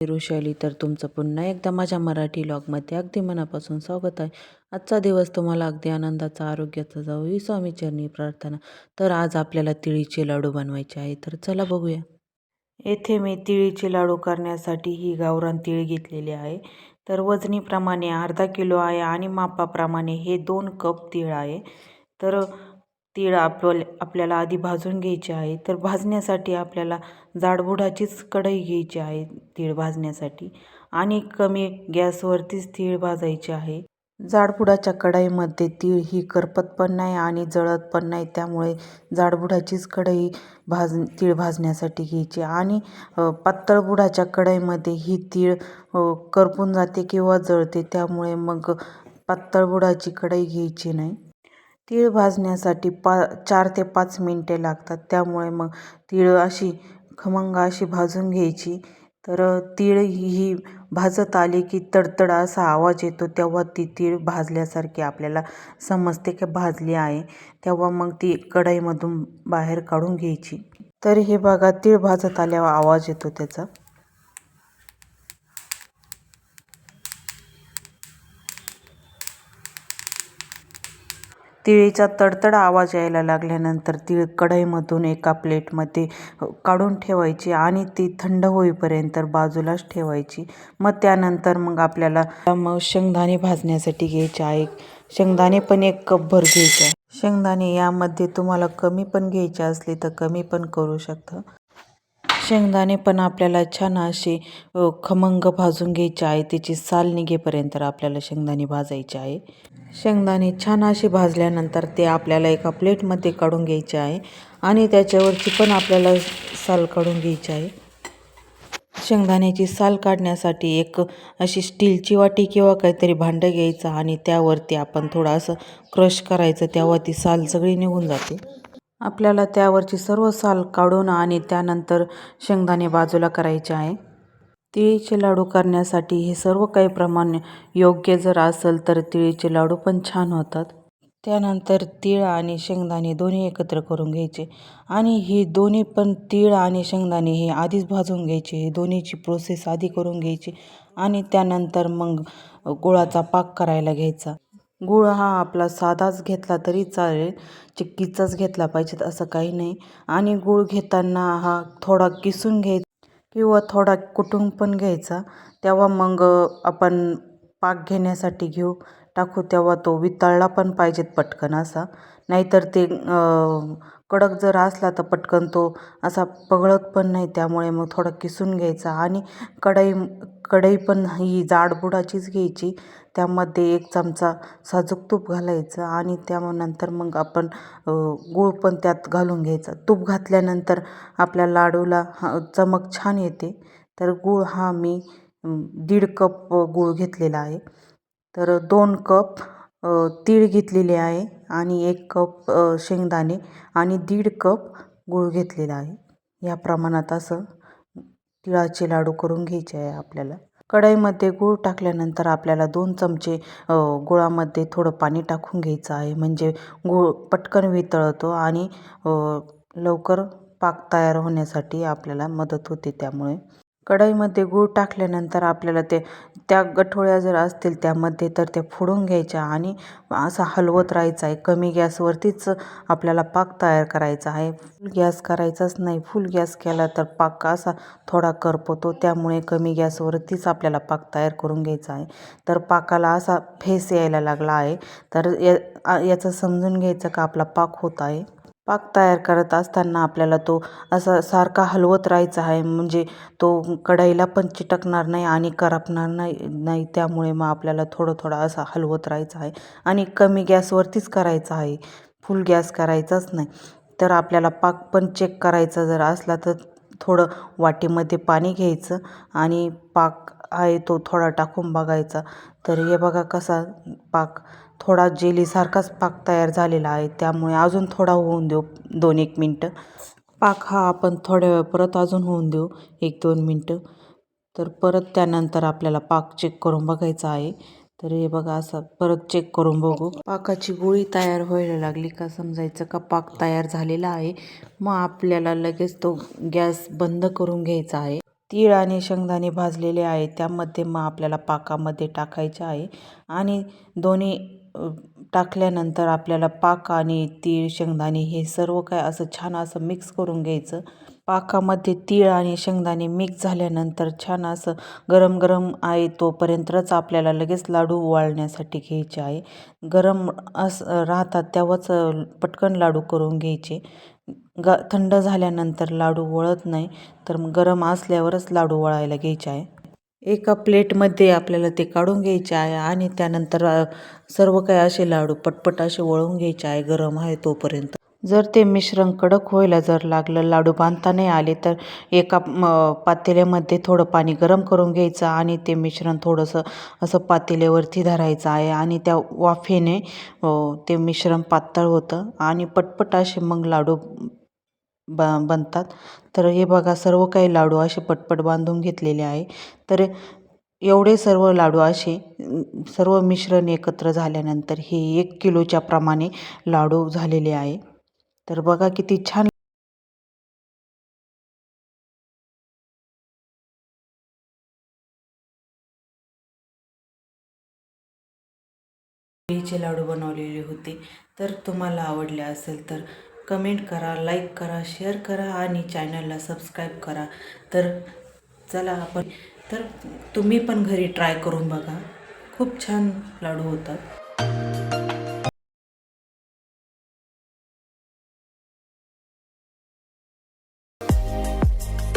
मी ऋषाली तर तुमचं पुन्हा एकदा माझ्या मराठी लॉगमध्ये अगदी मनापासून स्वागत आहे. आजचा दिवस तुम्हाला अगदी आनंदाचा आरोग्याचा जाऊ ही स्वामीचरणी प्रार्थना. तर आज आपल्याला तिळीचे लाडू बनवायचे आहे तर चला बघूया. येथे मी तिळीचे लाडू करण्यासाठी ही गावरान तीळ घेतलेली आहे. तर वजनीप्रमाणे अर्धा किलो आहे आणि मापाप्रमाणे हे दोन कप तीळ आहे. तर तीळ आपल आपल्याला आधी भाजून घ्यायचे आहे तर भाजण्यासाठी आपल्याला जाडबुडाचीच कढई घ्यायची आहे तीळ भाजण्यासाठी. आणि कमी गॅसवरतीच तीळ भाजायचे आहे. जाडबुडाच्या कढईमध्ये तीळ ही करपत पण नाही आणि जळत पण नाही त्यामुळे जाडबुडाचीच कढई भाज तीळ भाजण्यासाठी घ्यायची. आणि पातळबुडाच्या कढईमध्ये ही तीळ करपून जाते किंवा जळते त्यामुळे मग पातळबुडाची कढई घ्यायची नाही. तीळ भाजण्यासाठी पा चार ते पाच मिनटे लागतात. त्यामुळे मग तीळ अशी खमंग अशी भाजून घ्यायची. तर तीळ ही भाजत आली की तडतड असा आवाज येतो. तेव्हा ती तीळ भाजल्यासारखी आपल्याला समजते की भाजली आहे. तेव्हा मग ती कढईमधून बाहेर काढून घ्यायची. तर हे बघा तीळ भाजत आल्यावर आवाज येतो त्याचा. तिळीचा तडतड आवाज यायला लागल्यानंतर तीळ कढईमधून एका प्लेटमध्ये काढून ठेवायची आणि ती थंड होईपर्यंत बाजूलाच ठेवायची. मग त्यानंतर मग आपल्याला मग शेंगदाणे भाजण्यासाठी घ्यायचे. आहे शेंगदाणे पण एक कपभर घ्यायचे. शेंगदाणे यामध्ये तुम्हाला कमी पण घ्यायचे असले तर कमी पण करू शकता. शेंगदाणे पण आपल्याला छान असे खमंग भाजून घ्यायचे आहे. त्याची साल निघेपर्यंत आपल्याला शेंगदाणे भाजायचे आहे. शेंगदाणे छान असे भाजल्यानंतर ते आपल्याला एका प्लेटमध्ये काढून घ्यायचे आहे. आणि त्याच्यावरची पण आपल्याला साल काढून घ्यायची आहे. शेंगदाण्याची साल काढण्यासाठी एक अशी स्टीलची वाटी किंवा काहीतरी भांडं घ्यायचं आणि त्यावरती आपण थोडं असं क्रश करायचं तेव्हा ती साल सगळी निघून जाते. आपल्याला त्यावरची सर्व साल काढून आणि त्यानंतर शेंगदाणे बाजूला करायचे आहे. तिळीचे लाडू करण्यासाठी हे सर्व काही प्रमाण योग्य जर असेल तर तिळीचे लाडू पण छान होतात. त्यानंतर तीळ आणि शेंगदाणे दोन्ही एकत्र करून घ्यायचे. आणि ही दोन्ही पण तीळ आणि शेंगदाणे हे आधीच भाजून घ्यायचे. हे दोन्हीची प्रोसेस आधी करून घ्यायची आणि त्यानंतर मग गुळाचा पाक करायला घ्यायचा. गूळ हा आपला साधाच घेतला तरी चालेल चिक्कीचाच घेतला पाहिजेत असं काही नाही. आणि गूळ घेताना हा थोडा किसून घ्यायचा किंवा थोडा कुटून पण घ्यायचा. तेव्हा मग आपण पाक घेण्यासाठी घेऊ टाकू तेव्हा तो वितळला पण पाहिजेत पटकन असा. नाहीतर ते कडक जर असला तर पटकन तो असा पगळत पण नाही त्यामुळे मग थोडं किसून घ्यायचा. आणि कढई कढई पण ही जाडबुडाचीच घ्यायची. त्यामध्ये एक चमचा साजूक तूप घालायचं आणि त्यानंतर मग आपण गूळ पण त्यात घालून घ्यायचा. तूप घातल्यानंतर आपल्या लाडूला हा चमक छान येते. तर गूळ हा मी दीड कप गूळ घेतलेला आहे. तर दोन कप तीळ घेतलेले आहे आणि एक कप शेंगदाणे आणि दीड कप गूळ घेतलेला आहे. या प्रमाणात असं तिळाचे लाडू करून घ्यायचे आहे आपल्याला. कढईमध्ये गूळ टाकल्यानंतर आपल्याला दोन चमचे गुळामध्ये थोडं पाणी टाकून घ्यायचं आहे. म्हणजे गूळ पटकन वितळतो आणि लवकर पाक तयार होण्यासाठी आपल्याला मदत होते त्यामुळे. कढईमध्ये गूळ टाकल्यानंतर आपल्याला ते त्या गठोळ्या जर असतील त्यामध्ये तर त्या फोडून घ्यायच्या आणि असा हलवत राहायचा आहे. कमी गॅसवरतीच आपल्याला पाक तयार करायचा आहे. फुल गॅस करायचाच नाही. फुल गॅस केला तर पाक असा थोडा करपतो. त्यामुळे कमी गॅसवरतीच आपल्याला पाक तयार करून घ्यायचा आहे. तर पाकाला असा फेस यायला लागला आहे. तर या याचं समजून घ्यायचं का आपला पाक होत आहे? पाक तयार करत असताना आपल्याला तो असा सारखा हलवत राहायचा आहे. म्हणजे तो कढईला पण चिटकणार नाही आणि करपणार नाही नाही. त्यामुळे मग आपल्याला थोडं थोडा असा हलवत राहायचं आहे आणि कमी गॅसवरतीच करायचा आहे. फुल गॅस करायचाच नाही. तर आपल्याला पाक पण चेक करायचा जर असला तर थोडं वाटीमध्ये पाणी घ्यायचं आणि पाक आहे तो थोडा टाकून बघायचा. तर हे बघा कसा पाक थोडा जेलीसारखाच पाक तयार झालेला आहे. त्यामुळे अजून थोडा होऊन देऊ. दोन एक मिनटं. पाक हा आपण थोड्या वेळ परत अजून होऊन देऊ. एक दोन मिनटं. तर परत त्यानंतर आपल्याला पाक चेक करून बघायचा आहे. तर हे बघा असं परत चेक करून बघू. पाकाची गोळी तयार व्हायला लागली का समजायचं का? पाक तयार झालेला आहे. मग आपल्याला लगेच तो गॅस बंद करून घ्यायचा आहे. तीळ आणि शेंगदाणे भाजलेले आहे. त्यामध्ये मग आपल्याला पाकामध्ये टाकायचे आहे. आणि दोन्ही टाकल्यानंतर आपल्याला पाक आणि तीळ शेंगदाणे हे सर्व काय असं छान असं मिक्स करून घ्यायचं. पाकामध्ये तीळ आणि शेंगदाणे मिक्स झाल्यानंतर छान असं गरम गरम आहे तोपर्यंतच आपल्याला लगेच लाडू वाळण्यासाठी घ्यायचे आहे. गरम अस राहतात तेव्हाच पटकन लाडू करून घ्यायचे. ग थंड झाल्यानंतर लाडू वळत नाही तर मग गरम असल्यावरच लाडू वळायला घ्यायचे आहे. एका प्लेटमध्ये आपल्याला ते काढून घ्यायचे आहे आणि त्यानंतर सर्व काही असे लाडू पटपट असे वळून घ्यायचे आहे गरम आहे तोपर्यंत. जर ते मिश्रण कडक व्हायला जर लागलं लाडू बांधता नाही आले तर एका पातेल्यामध्ये थोडं पाणी गरम करून घ्यायचं आणि ते मिश्रण थोडंसं असं पातेल्यावरती धरायचं आहे आणि त्या वाफेने ते मिश्रण पातळ होतं आणि पटपट असे मग लाडू ब बनतात. तर हे बघा सर्व काही लाडू असे पटपट बांधून घेतलेले आहे. तर एवढे सर्व लाडू असे सर्व मिश्रण एकत्र झाल्यानंतर हे एक किलोच्या प्रमाणे लाडू झालेले आहे. तर बघा किती छान चे लाडू बनवलेले होते. तर तुम्हाला आवडले असेल तर कमेंट करा लाईक करा शेअर करा आणि चॅनलला सबस्क्राईब करा. तर चला आपण तर तुम्ही पण घरी ट्राय करून बघा. खूप छान लाडू होतात.